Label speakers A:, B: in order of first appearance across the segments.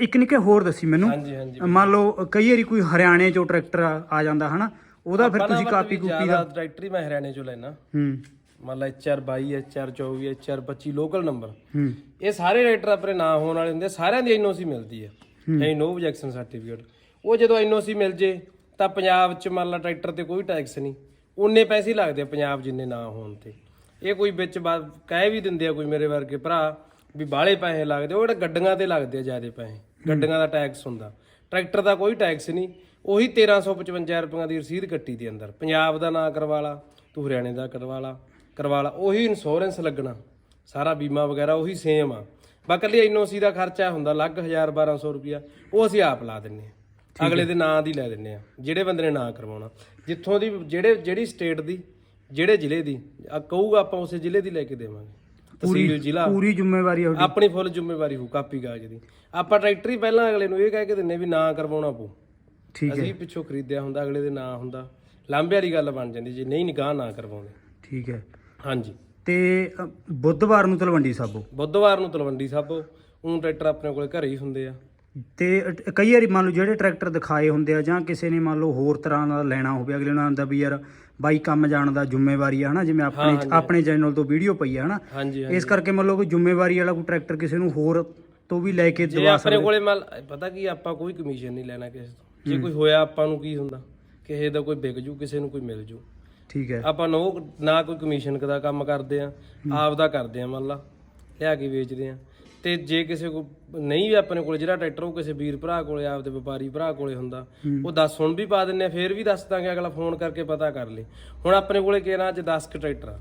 A: ਇੱਕ ਨਿੱਕੇ ਹੋਰ ਦੱਸੀ ਮੈਨੂੰ।
B: ਹਾਂਜੀ ਹਾਂਜੀ
A: ਮੰਨ ਲਓ ਕਈ ਵਾਰੀ ਕੋਈ ਹਰਿਆਣੇ ਚੋਂ ਟਰੈਕਟਰ ਆ ਜਾਂਦਾ ਹਨਾ? ਉਹਦਾ ਫਿਰ ਤੁਸੀਂ ਕਾਪੀ ਕੂਪੀ ਦਾ
B: ਟਰੈਕਟਰ ਹੀ ਮੈਂ ਹਰਿਆਣੇ ਚੋਂ ਲੈਣਾ
A: ਹੂੰ।
B: ਮੰਨ ਲਾ HR 22 HR 24 HR 25 local number
A: ਹੂੰ।
B: ਇਹ ਸਾਰੇ ਟਰੈਕਟਰ ਆਪਣੇ ਨਾਂ ਹੋਣ ਵਾਲੇ ਹੁੰਦੇ ਸਾਰਿਆਂ ਦੀ ਐਨਓਸੀ ਮਿਲਦੀ ਹੈ। ਐ ਨੋ ਆਬਜੈਕਸ਼ਨ ਸਰਟੀਫਿਕੇਟ ਉਹ ਜਦੋਂ ਐਨਓਸੀ ਮਿਲ ਜੇ ਤਾਂ ਪੰਜਾਬ 'ਚ ਮੰਨ ਲਾ ਟਰੈਕਟਰ ਤੇ ਕੋਈ ਟੈਕਸ ਨਹੀਂ। ਉਨੇ ਪੈਸੇ ਲੱਗਦੇ ਪੰਜਾਬ ਜਿੰਨੇ ਨਾ ਹੋਣ ਤੇ। ਇਹ ਕੋਈ ਵਿੱਚ ਕਹਿ ਵੀ ਦਿੰਦੇ ਆ ਕੋਈ ਮੇਰੇ ਵਰਗੇ ਭਰਾ ਵੀ ਬਾਹਲੇ ਪੈਸੇ ਲੱਗਦੇ ਉਹ ਜਿਹੜੇ ਗੱਡੀਆਂ ਤੇ ਲੱਗਦੇ ਆ ਜ਼ਿਆਦੇ ਪੈਸੇ। ਗੱਡੀਆਂ ਦਾ ਟੈਕਸ ਹੁੰਦਾ। ਟਰੈਕਟਰ ਦਾ ਕੋਈ ਟੈਕਸ ਨਹੀਂ। ਉਹੀ 1355 ਰੁਪਈਆਂ ਦੀ ਰਸੀਦ ਕੱਟੀ ਦੀ ਅੰਦਰ। ਪੰਜਾਬ ਦਾ ਨਾਂ ਕਰਵਾ ਲਾ ਤੂੰ ਹਰਿਆਣੇ ਦਾ ਕਰਵਾ ਲਾ ਕਰਵਾ ਲਾ ਉਹੀ ਇੰਸ਼ੋਰੈਂਸ ਲੱਗਣਾ। ਸਾਰਾ ਬੀਮਾ ਵਗੈਰਾ ਉਹੀ ਸੇਮ ਆ। ਬਾਕੀ ਐਨਓਸੀ ਦਾ ਖਰਚਾ ਹੁੰਦਾ ਲੱਗ 1000 1200 ਰੁਪਿਆ ਉਹ ਅਸੀਂ ਆਪ ਲਾ ਦਿੰਨੇ ਆ। ਅਗਲੇ ਦੇ ਨਾਂ ਦੀ ਲੈ ਦਿੰਨੇ ਆ। ਜਿਹੜੇ ਬੰਦੇ ਨੇ ਨਾਂ ਕਰਵਾਉਣਾ। ਜਿੱਥੋਂ ਦੀ ਜਿਹੜੇ ਜਿਹੜੀ ਸਟੇਟ ਦੀ ਜਿਹੜੇ ਜ਼ਿਲ੍ਹੇ ਦੀ ਆ ਕਹੂਗਾ ਆਪਾਂ ਉਸੇ ਜ਼ਿਲ੍ਹੇ ਦੀ ਲੈ ਕੇ ਦੇਵਾਂਗੇ। ਤਹਿਸੀਲ ਜ਼ਿਲ੍ਹਾ।
A: ਪੂਰੀ ਜ਼ਿੰਮੇਵਾਰੀ ਆ
B: ਆਪਣੀ ਫੁੱਲ ਜ਼ਿੰਮੇਵਾਰੀ ਹੋ ਕਾਪੀ ਕਾਗਜ਼ ਦੀ। ਆਪਾਂ ਟਰੈਕਟਰ ਹੀ ਪਹਿਲਾਂ ਅਗਲੇ ਨੂੰ ਇਹ ਕਹਿ ਕੇ ਦਿੰਨੇ ਵੀ ਨਾਂ ਕਰਵਾਉਣਾ ਪਊ।
A: ਠੀਕ ਹੈ।
B: ਅਸੀਂ ਪਿੱਛੋਂ ਖਰੀਦਿਆ ਹੁੰਦਾ ਅਗਲੇ ਦੇ ਨਾਂ ਹੁੰਦਾ। ਲਾਂਬੇ ਵਾਲੀ ਗੱਲ ਬਣ ਜਾਂਦੀ ਜੇ ਨਹੀਂ ਨਿਗਾਹ ਨਾ ਕਰਵਾਉਂਦੇ।
A: ਠੀਕ ਹੈ।
B: ਹਾਂਜੀ।
A: ਤੇ ਅ, ਬੁੱਧਵਾਰ ਨੂੰ ਤਲਵੰਡੀ ਸਾਬੋ?
B: ਬੁੱਧਵਾਰ ਨੂੰ ਤਲਵੰਡੀ ਸਾਬੋ। ਉਹ ਟਰੈਕਟਰ ਆਪਣੇ ਕੋਲੇ ਘਰੇ ਹੀ ਹੁੰਦੇ ਆ।
A: ਤੇ ਅ, ਕਈ ਵਾਰੀ ਮੰਨ ਲਓ ਜਿਹੜੇ ਟਰੈਕਟਰ ਦਿਖਾਏ ਹੁੰਦੇ ਆ ਜਾਂ ਕਿਸੇ ਨੇ ਮੰਨ ਲਓ ਹੋਰ ਤਰ੍ਹਾਂ ਦਾ ਲੈਣਾ ਹੋਵੇ ਅਗਲੇ ਨੂੰ ਆਂਦਾ ਵੀ ਯਾਰ ਬਾਈ ਕੰਮ ਜਾਣ ਦਾ ਜ਼ਿੰਮੇਵਾਰੀ ਆ ਹਨਾ ਜਿਵੇਂ ਆਪਣੇ ਆਪਣੇ ਚੈਨਲ ਤੋਂ ਵੀਡੀਓ ਪਈ ਆ ਹਨਾ।
B: ਹਾਂਜੀ
A: ਇਸ ਕਰਕੇ ਮੰਨ ਲਓ ਕੋਈ ਜ਼ਿੰਮੇਵਾਰੀ ਵਾਲਾ ਕੋਈ ਟਰੈਕਟਰ ਕਿਸੇ ਨੂੰ ਹੋਰ ਤੋਂ ਵੀ ਲੈ ਕੇ
B: ਜੇ
A: ਦਵਾ
B: ਆਪਣੇ ਕੋਲੇ ਮਲ ਪਤਾ ਕੀ ਆਪਾਂ ਕੋਈ ਕਮਿਸ਼ਨ ਨਹੀਂ ਲੈਣਾ ਕਿਸੇ ਤੋਂ। ਜੇ ਕੋਈ ਹੋਇਆ ਆਪਾਂ ਨੂੰ ਕੀ ਹੁੰਦਾ? ਕਿਸੇ ਦਾ ਕੋਈ ਵਿਕ ਜੂ ਕਿਸੇ ਨੂੰ ਕੋਈ ਮਿਲ ਜੂ।
A: ਠੀਕ ਹੈ।
B: ਆਪਾਂ ਨੋ ਨਾ ਕੋਈ ਕਮਿਸ਼ਨ ਦਾ ਕੰਮ ਕਰਦੇ ਆ ਆਪ ਦਾ ਕਰਦੇ ਆ ਮੰਨ ਲਾ ਲਿਆ ਕੇ ਵੇਚਦੇ ਆ। ਤੇ ਜੇ ਕਿਸੇ ਕੋ ਨਹੀਂ ਵੀ ਆਪਣੇ ਕੋਲ ਜਿਹੜਾ ਟਰੈਕਟਰ ਉਹ ਕਿਸੇ ਵੀਰ ਭਰਾ ਕੋਲੇ ਆਪਦੇ ਵਪਾਰੀ ਭਰਾ ਕੋਲੇ ਹੁੰਦਾ ਉਹ 10 ਹੁਣ ਵੀ ਪਾ ਦਿੰਨੇ ਆ ਫੇਰ ਵੀ ਦੱਸ ਦਾਂਗੇ ਅਗਲਾ ਫੋਨ ਕਰਕੇ ਪਤਾ ਕਰ ਲੇ। ਹੁਣ ਆਪਣੇ ਕੋਲੇ ਕਿਹੜਾ ਅੱਜ 10 ਕ ਟਰੈਕਟਰ ਆ।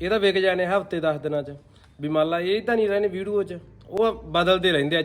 B: ਇਹ ਤਾਂ ਵਿਕ ਜਾਣੇ ਹਫ਼ਤੇ 10 ਦਿਨਾਂ ਚ। ਵੀ ਮੰਨ ਲਾ ਇਹ ਤਾਂ ਨਹੀਂ ਰਹਿਣੇ ਵੀਡੀਓ ਚ ਉਹ ਬਦਲਦੇ ਰਹਿੰਦੇ ਆ।